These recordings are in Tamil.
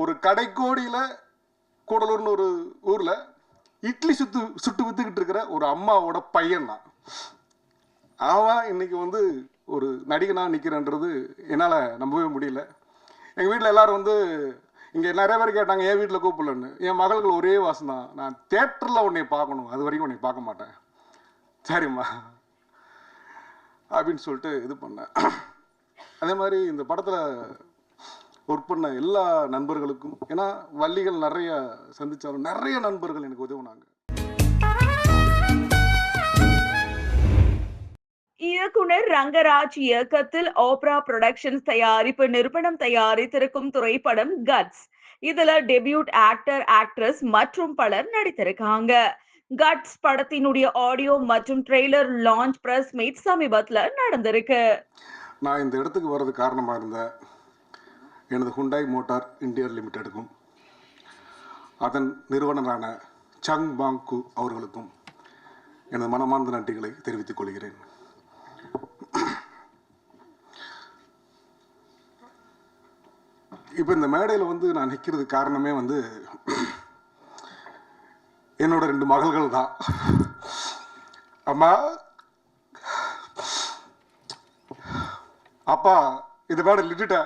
ஒரு கடைக்கோடியில் கூடலூர்னு ஒரு ஊரில் இட்லி சுத்து சுட்டு வித்துக்கிட்டு இருக்கிற ஒரு அம்மாவோட பையன் தான். அவன் இன்னைக்கு வந்து ஒரு நடிகனாக நிற்கிறேன்றது என்னால் நம்பவே முடியல. எங்கள் வீட்டில் எல்லாரும் வந்து இங்கே நிறைய பேர் கேட்டாங்க என் வீட்டில் கூப்பிடலன்னு? என் மகள்கள் ஒரே வாசம் தான். நான் தேட்டரில் உன்னை பார்க்கணும். அது வரைக்கும் உன்னை பார்க்க மாட்டேன். சரிம்மா. அப்படின்னு சொல்லிட்டு இது பண்ணேன். அதே மாதிரி இந்த படத்தில் ஒர்க் பண்ண எல்லா நண்பர்களுக்கும் ஏன்னா வள்ளிகள் நிறைய சந்திச்சாலும் நிறைய நண்பர்கள் எனக்கு உதவுனாங்க. இயக்குனர் ரங்கராஜ் இயக்கத்தில் ஓப்ரா புரொடக்ஷன்ஸ் தயாரிப்பு நிறுவனம் தயாரித்திருக்கும் திரைப்படம் கட்ஸ் இதுல டெபியூட் ஆக்டர் ஆக்ட்ரஸ் மற்றும் பலர் நடித்திருக்காங்க. கட்ஸ் படத்தினுடைய ஆடியோ மற்றும் ட்ரெய்லர் லான்ச் பிரஸ் மீட் சமீபத்துல நடந்திருக்கு. நான் இந்த இடத்துக்கு வர்றது காரணமாக இருந்த எனது ஹுண்டாய் மோட்டார் இந்தியா லிமிடெடுக்கும் அதன் நிறுவனரான சங் பாங்கு அவர்களுக்கும் எனது மனமார்ந்த நன்றிகளை தெரிவித்துக் கொள்கிறேன். இப்போ இந்த மேடையில் வந்து நான் நிற்கிறது காரணமே வந்து என்னோட ரெண்டு மகள்கள் தான். அம்மா அப்பா இந்த மேடை லிட்டுட்ட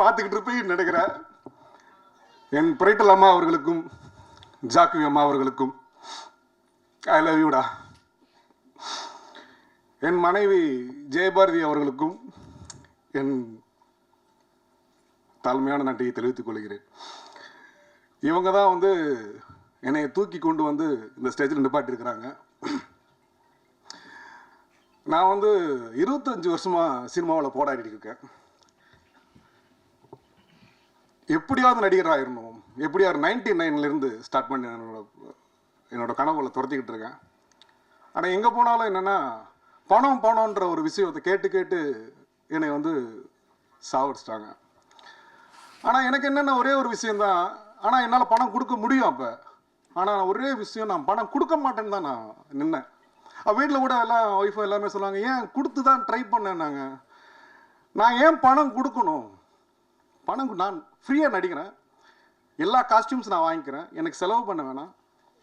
பார்த்துக்கிட்டு இருப்பேன் நினைக்கிறேன் என் பிரைட்டல் அம்மா அவர்களுக்கும் ஜாக்குவி அம்மா அவர்களுக்கும் ஐ லவ் யூடா என் மனைவி ஜெயபாரதி அவர்களுக்கும் என் தாழ்மையான நன்றியை தெரிவித்துக் கொள்கிறேன். இவங்க தான் வந்து என்னை தூக்கி கொண்டு வந்து இந்த ஸ்டேஜில் நிப்பாட்டியிருக்கிறாங்க நான் வந்து இருபத்தஞ்சு வருஷமாக சினிமாவில் போராடிட்டு இருக்கேன். எப்படியாவது நடிகராக ஆயிரணும் எப்படியாவது நைன்டி நைன்லேருந்து ஸ்டார்ட் பண்ணி என்னோட என்னோடய கனவுகளை துரத்திக்கிட்டு இருக்கேன். ஆனால் எங்கே போனாலும் என்னென்னா பணம் பணம்ன்ற ஒரு விஷயத்தை கேட்டு கேட்டு என்னை வந்து சாவடிச்சிட்டாங்க. ஆனால் எனக்கு என்னென்ன ஒரே ஒரு விஷயந்தான் ஆனால் என்னால் பணம் கொடுக்க முடியும் அப்போ. ஆனால் ஒரே விஷயம் நான் பணம் கொடுக்க மாட்டேன்னு தான் நான் நின்னேன். வீட்டில் கூட எல்லாம் ஒய்ஃபும் எல்லாமே சொல்லுவாங்க ஏன் கொடுத்து தான் ட்ரை பண்ணேன் நாங்கள் நான் ஏன் பணம் கொடுக்கணும்? பணம் நான் ஃப்ரீயாக நடிக்கிறேன். எல்லா காஸ்டியூம்ஸ் நான் வாங்கிக்கிறேன். எனக்கு செலவு பண்ண வேணாம்.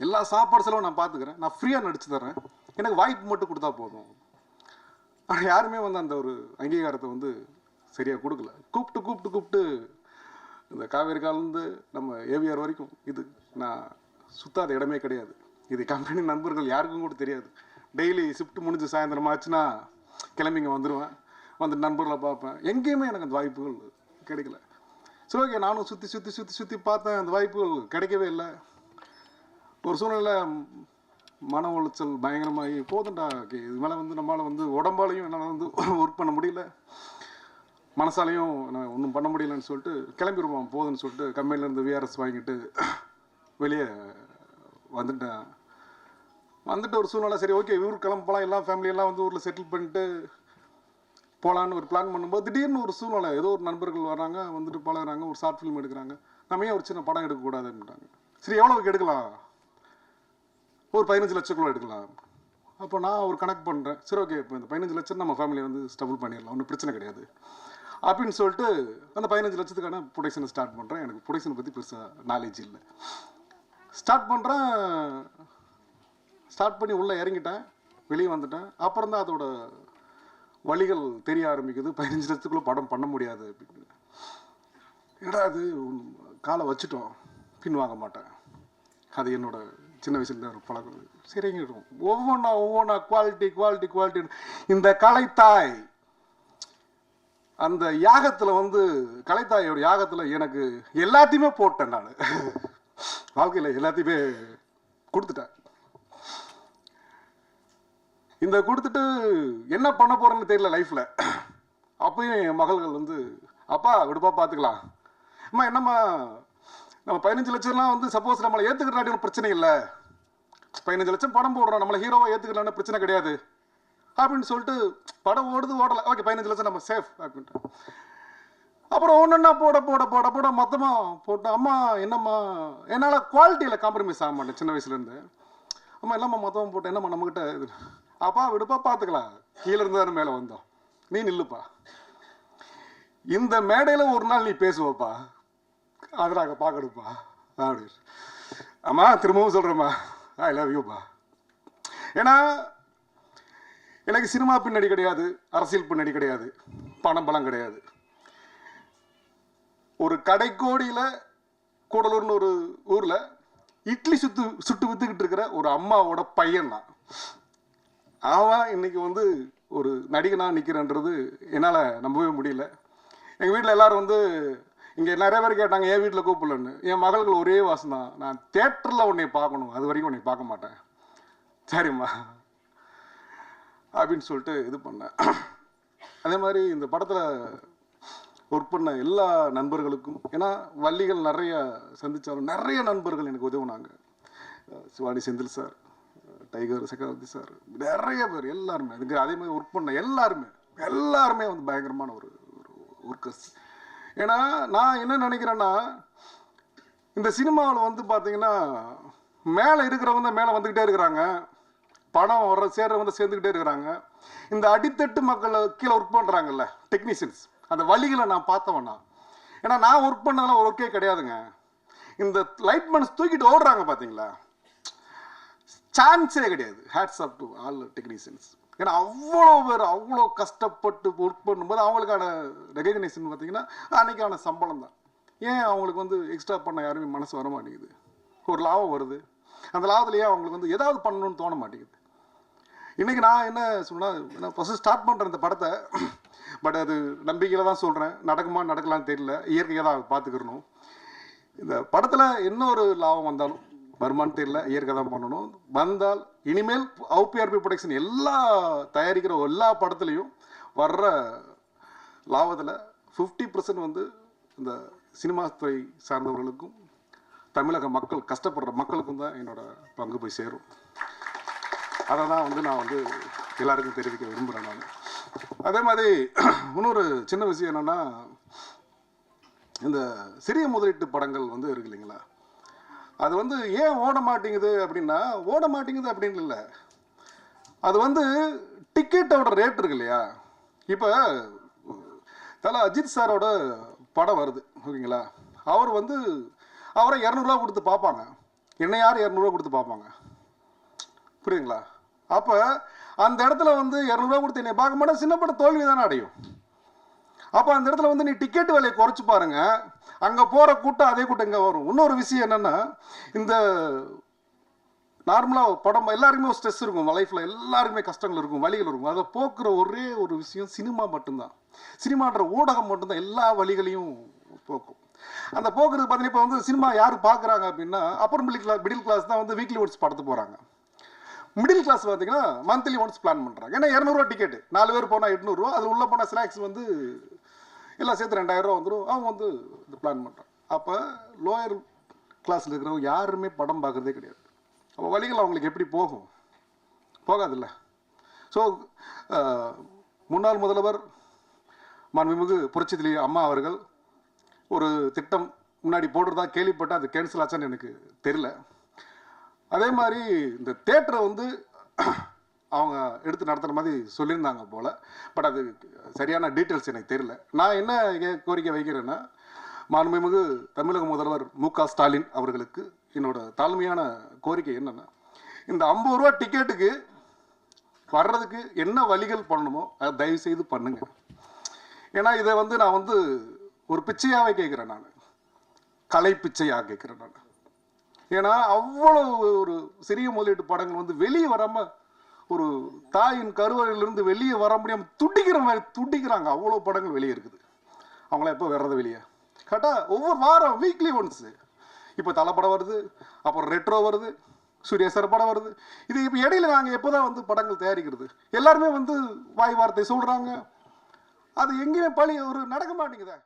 எல்லா சாப்பாடு செலவும் நான் பார்த்துக்கிறேன் நான் ஃப்ரீயாக நடிச்சு தரேன் எனக்கு வாய்ப்பு மட்டும் கொடுத்தா போதும். ஆனால் யாருமே வந்து அந்த ஒரு அங்கீகாரத்தை வந்து சரியாக கொடுக்கல. கூப்பிட்டு கூப்பிட்டு கூப்பிட்டு இந்த காவேரி காலேருந்து நம்ம ஏவிஆர் வரைக்கும் இது நான் சுத்தாத இடமே கிடையாது. இது கம்பெனி நண்பர்கள் யாருக்கும் கூட தெரியாது. டெய்லி ஷிஃப்ட் முடிஞ்சு சாயந்தரம் ஆச்சுன்னா கிளம்பிங்க வந்துடுவேன் வந்து நண்பர்களை பார்ப்பேன். எங்கேயுமே எனக்கு அந்த வாய்ப்புகள் கிடைக்கல. சரி ஓகே நானும் சுற்றி சுற்றி சுற்றி சுற்றி பார்த்தேன். அந்த வாய்ப்புகள் கிடைக்கவே இல்லை. ஒரு சூழ்நிலை மன உளைச்சல் பயங்கரமாகி போதும்டா ஓகே இது மேலே வந்து நம்மளால் வந்து உடம்பாலையும் என்னால் வந்து ஒர்க் பண்ண முடியல. மனசாலையும் நான் ஒன்றும் பண்ண முடியலன்னு சொல்லிட்டு கிளம்பிடுவோம் போதுன்னு சொல்லிட்டு கம்பெனிலேருந்து விஆர்எஸ் வாங்கிட்டு வெளியே வந்துட்டேன். வந்துட்டு ஒரு சூழ்நிலை சரி ஓகே ஊர் கிளம்பலாம் எல்லாம் ஃபேமிலியெல்லாம் வந்து ஊரில் செட்டில் பண்ணிட்டு போகலான்னு ஒரு பிளான் பண்ணும்போது திடீர்னு ஒரு சூழ்நிலை. ஏதோ ஒரு நண்பர்கள் வராங்க வந்துட்டு பழகிறாங்க ஒரு ஷார்ட் ஃபிலிம் எடுக்கிறாங்க. நம்ம ஏன் ஒரு சின்ன படம் எடுக்கக்கூடாது சரி எவ்வளோக்கு எடுக்கலாம்? ஒரு பதினஞ்சு லட்சக்குள்ள எடுக்கலாம். அப்போ நான் ஒரு கணக்கு பண்ணுறேன் சரி ஓகே இப்போ இந்த பதினஞ்சு லட்சம் நம்ம ஃபேமிலியை வந்து ஸ்டபுள் பண்ணிடலாம். ஒன்றும் பிரச்சனை கிடையாது. அப்படின்னு சொல்லிட்டு அந்த பதினஞ்சு லட்சத்துக்கான ப்ரொடக்ஷனை ஸ்டார்ட் பண்ணுறேன் எனக்கு ப்ரொடக்ஷனை பற்றி பெருசாக நாலேஜ் இல்லை. ஸ்டார்ட் பண்ணுறேன் ஸ்டார்ட் பண்ணி உள்ளே இறங்கிட்டேன். வெளியே வந்துட்டேன். அப்புறம் தான் அதோட வழிகள் தெரிய ஆரம்பிக்குது. பதினஞ்சு லட்சத்துக்குள்ளே படம் பண்ண முடியாது. அப்படின்னு ஏடா அது காலை வச்சுட்டோம். பின் வாங்க மாட்டேன். அது என்னோட சின்ன வயசுலேருந்து ஒரு பழக்கம். சரிங்க ஒவ்வொன்றா ஒவ்வொன்றா குவாலிட்டி குவாலிட்டி குவாலிட்டி இந்த கலைத்தாய் அந்த யாகத்தில் வந்து கலைத்தாயோட யாகத்தில் எனக்கு எல்லாத்தையுமே போட்டேன் நான். வாழ்க்கையில் எல்லாத்தையுமே கொடுத்துட்டேன். இந்த கொடுத்துட்டு என்ன பண்ண போறேன்னு தெரியல லைஃப்ல அப்பயும் என் மகள்கள் வந்து அப்பா விடுப்பா பார்த்துக்கலாம் அம்மா என்னம்மா நம்ம பதினஞ்சு லட்சம்லாம் வந்து சப்போஸ் நம்மளை ஏற்றுக்கிறாட்டி பிரச்சனை இல்லை. பதினஞ்சு லட்சம் படம் போடுறோம் நம்மளை ஹீரோவை ஏற்றுக்கலான்னு பிரச்சனை கிடையாது. அப்படின்னு சொல்லிட்டு படம் ஓடுது ஓடலை. ஓகே பதினஞ்சு லட்சம் நம்ம சேஃப் அப்படின்ட்டு அப்புறம் ஒன்றுன்னா போட போட போட போட மொத்தமாக போட்டு அம்மா என்னம்மா என்னால் குவாலிட்டியில் காம்ப்ரமைஸ் ஆக மாட்டேன் சின்ன வயசுலேருந்து அம்மா இல்லைம்மா மொத்தமாக போட்டேன். என்னம்மா நம்மக்கிட்ட இது அப்பா விடுப்பா பார்த்துக்கலாம் கீழே இருந்து தானே மேலே வந்தோம். நீ நில்லுப்பா. இந்த மேடையில் ஒரு நாள் நீ பேசுவப்பா. அதை நாங்கள் பார்க்கணும்ப்பா அப்படி அம்மா திரும்பவும் சொல்கிறேம்மா ஐ லவ் யூப்பா ஏன்னா எனக்கு சினிமா பின்னாடி கிடையாது. அரசியல் பின்னாடி கிடையாது. பணம் பலம் கிடையாது. ஒரு கடைக்கோடியில் கூடலூர்னு ஒரு ஊரில் இட்லி சுத்து சுட்டு வித்துக்கிட்டு இருக்கிற ஒரு அம்மாவோட பையன் தான் அவன் இன்னைக்கு வந்து ஒரு நடிகனாக நிற்கிறன்றது என்னால் நம்பவே முடியல. எங்கள் வீட்டில் எல்லாரும் வந்து இங்கே நிறைய பேர் கேட்டாங்க என் வீட்டில் கூப்பிடலன்னு? என் மகள்கள் ஒரே வாசம் தான். நான் தேட்டரில் உன்னை பார்க்கணும். அது வரைக்கும் உன்னை பார்க்க மாட்டேன். சரிம்மா. அப்படின்னு சொல்லிட்டு இது பண்ணேன். அதே மாதிரி இந்த படத்தில் ஒர்க் பண்ண எல்லா நண்பர்களுக்கும் ஏன்னா வள்ளிகள் நிறைய சந்தித்தாலும் நிறைய நண்பர்கள் எனக்கு உதவுனாங்க. அஹ் Shivani Senthil sir Tiger Chakravarthy sir நிறைய பேர் எல்லாருமே. அதுக்கு அதே மாதிரி ஒர்க் பண்ண எல்லாருமே. எல்லாருமே வந்து பயங்கரமான ஒரு ஒரு ஒர்க்கர்ஸ் ஏன்னா நான் என்ன நினைக்கிறேன்னா இந்த சினிமாவில் வந்து பார்த்தீங்கன்னா மேலே இருக்கிறவங்க மேலே வந்துக்கிட்டே இருக்கிறாங்க. பணம் வர்ற சேர்றவங்க சேர்ந்துக்கிட்டே இருக்கிறாங்க. இந்த அடித்தட்டு மக்கள் கீழே ஒர்க் பண்ணுறாங்கல்ல டெக்னீஷியன்ஸ் அந்த வழிகளை நான் பார்த்தவனா. ஏன்னா நான் ஒர்க் பண்ணதெல்லாம் ஒர்க்கே கிடையாதுங்க. இந்த லைட்மன்ஸ் தூக்கிட்டு ஓடுறாங்க பார்த்தீங்களா சான்ஸே கிடையாது. Hats off to all technicians ஏன்னா அவ்வளோ பேர் அவ்வளோ கஷ்டப்பட்டு ஒர்க் பண்ணும்போது அவங்களுக்கான ரெகக்னேஷன் பார்த்தீங்கன்னா அன்னைக்கான சம்பளம் தான். ஏன் அவங்களுக்கு வந்து எக்ஸ்ட்ரா பண்ண யாருமே மனசு வர மாட்டேங்குது? ஒரு லாபம் வருது. அந்த லாபத்துலேயே அவங்களுக்கு வந்து ஏதாவது பண்ணணும்னு தோண மாட்டேங்குது. இன்றைக்கி நான் என்ன சொன்னால் நான் ஃபஸ்ட்டு ஸ்டார்ட் பண்ணுறேன் இந்த படத்தை. பட் அது நம்பிக்கையில் தான் சொல்கிறேன் நடக்குமா நடக்கலான்னு தெரியல. இயற்கையாக தான் பார்த்துக்கிறணும். இந்த படத்தில் என்ன ஒரு லாபம் வந்தாலும் வருமானு இல்லை இயற்கை தான் பண்ணணும். வந்தால் இனிமேல் ஔபிஆர்பி ப்ரொடக்ஷன் எல்லா தயாரிக்கிற எல்லா படத்துலையும் வர்ற லாபத்தில் ஃபிஃப்டி பர்சன்ட் வந்து இந்த சினிமா துறை சார்ந்தவர்களுக்கும் தமிழக மக்கள் கஷ்டப்படுற மக்களுக்கும் தான் என்னோட பங்கு போய் சேரும். அதை தான் வந்து நான் வந்து எல்லாருக்கும் தெரிவிக்க விரும்புகிறேன் நான். அதே மாதிரி இன்னொரு சின்ன விஷயம் என்னென்னா இந்த சிறிய முதலீட்டு படங்கள் வந்து இருக்கு இல்லைங்களா? அது வந்து ஏன் ஓட மாட்டேங்குது அப்படின்னா ஓட மாட்டேங்குது அப்படின்னு இல்லை. அது வந்து டிக்கெட்டோட ரேட் இருக்கு இல்லையா? இப்போ தலை அஜித் சாரோட படம் வருது ஓகேங்களா? அவர் வந்து அவரை இரநூறுவா கொடுத்து பார்ப்பாங்க. என்ன யார் இரநூறுவா கொடுத்து பார்ப்பாங்க? புரியுதுங்களா? அப்போ அந்த இடத்துல வந்து இரநூறுவா கொடுத்து என்னை பார்க்க மாட்டேன். சின்ன படம் தோல்வி தானே அடையும். அப்போ அந்த இடத்துல வந்து நீ டிக்கெட் விலையை குறைச்சி பாருங்க. அங்கே போகிற கூட்டம் அதே கூட்டம் இங்கே வரும். இன்னொரு விஷயம் என்னென்னா இந்த நார்மலாக படம் எல்லாருக்குமே ஒரு ஸ்ட்ரெஸ் இருக்கும். லைஃப்பில் எல்லாருக்குமே கஷ்டங்கள் இருக்கும் வழிகள் இருக்கும். அதை போக்குற ஒரே ஒரு விஷயம் சினிமா மட்டும்தான். சினிமான்ற ஊடகம் மட்டும்தான். எல்லா வழிகளையும் போக்கும். அந்த போக்குறது பார்த்தீங்கன்னா இப்போ வந்து சினிமா யார் பார்க்குறாங்க அப்படின்னா upper middle class middle class தான் வந்து வீக்லி ஒன்ஸ் படத்து போகிறாங்க மிடில் கிளாஸ் பார்த்தீங்கன்னா மந்த்லி ஒன்ஸ் பிளான் பண்ணுறாங்க ஏன்னா இரநூறுவா டிக்கெட்டு நாலு பேர் போனால் எட்நூறுவா அது உள்ளே போனால் ஸ்நாக்ஸ் வந்து எல்லாம் சேர்த்து ரெண்டாயிரரூவா வந்துடும் அவங்க வந்து இந்த பிளான் பண்ணுறாங்க அப்போ லோயர் கிளாஸில் இருக்கிறவங்க யாருமே படம் பார்க்குறதே கிடையாது. அப்போ வழிகள் அவங்களுக்கு எப்படி போகும்? போகாதுல்ல. ஸோ முன்னாள் முதல்வர் மாண்புமிகு புரட்சித்திலி அம்மா அவர்கள் ஒரு திட்டம் முன்னாடி போடுறதா கேள்விப்பட்டு அது கேன்சல் ஆச்சான்னு எனக்கு தெரியல. அதே மாதிரி இந்த தேட்டரை வந்து அவங்க எடுத்து நடத்துகிற மாதிரி சொல்லியிருந்தாங்க போல். பட் அது சரியான டீட்டெயில்ஸ் எனக்கு தெரியல. நான் என்ன கோரிக்கை வைக்கிறேன்னா மாண்புமிகு தமிழக முதல்வர் மு க ஸ்டாலின் அவர்களுக்கு என்னோட தாழ்மையான கோரிக்கை என்னென்னா இந்த ஐம்பது ரூபா டிக்கெட்டுக்கு வர்றதுக்கு என்ன வழிகள் பண்ணணுமோ அதை தயவு செய்து பண்ணுங்க. ஏன்னா இதை வந்து நான் வந்து ஒரு பிச்சையாகவே கேட்குறேன் நான். கலை பிச்சையாக கேட்குறேன் நான். ஏன்னா அவ்வளோ ஒரு சிறிய முதலீட்டு படங்கள் வந்து வெளியே வராமல் ஒரு தாயின் கருவறையிலிருந்து வெளியே வர முடியாமல் துடிக்கிற மாதிரி துடிக்கிறாங்க. அவ்வளோ படங்கள் வெளியே இருக்குது. அவங்களாம் எப்போ வர்றது வெளியே? கரெக்டாக ஒவ்வொரு வாரம் வீக்லி ஒன்ஸு இப்போ தலை படம் வருது அப்புறம் ரெட்ரோ வருது சூர்யா சார் படம் வருது. இது இப்போ இடையில நாங்கள் எப்போ தான் வந்து படங்கள் தயாரிக்கிறது? எல்லாருமே வந்து வாய் வார்த்தை சொல்கிறாங்க அது எங்கேயுமே பழி ஒரு நடக்க மாட்டேங்குதா.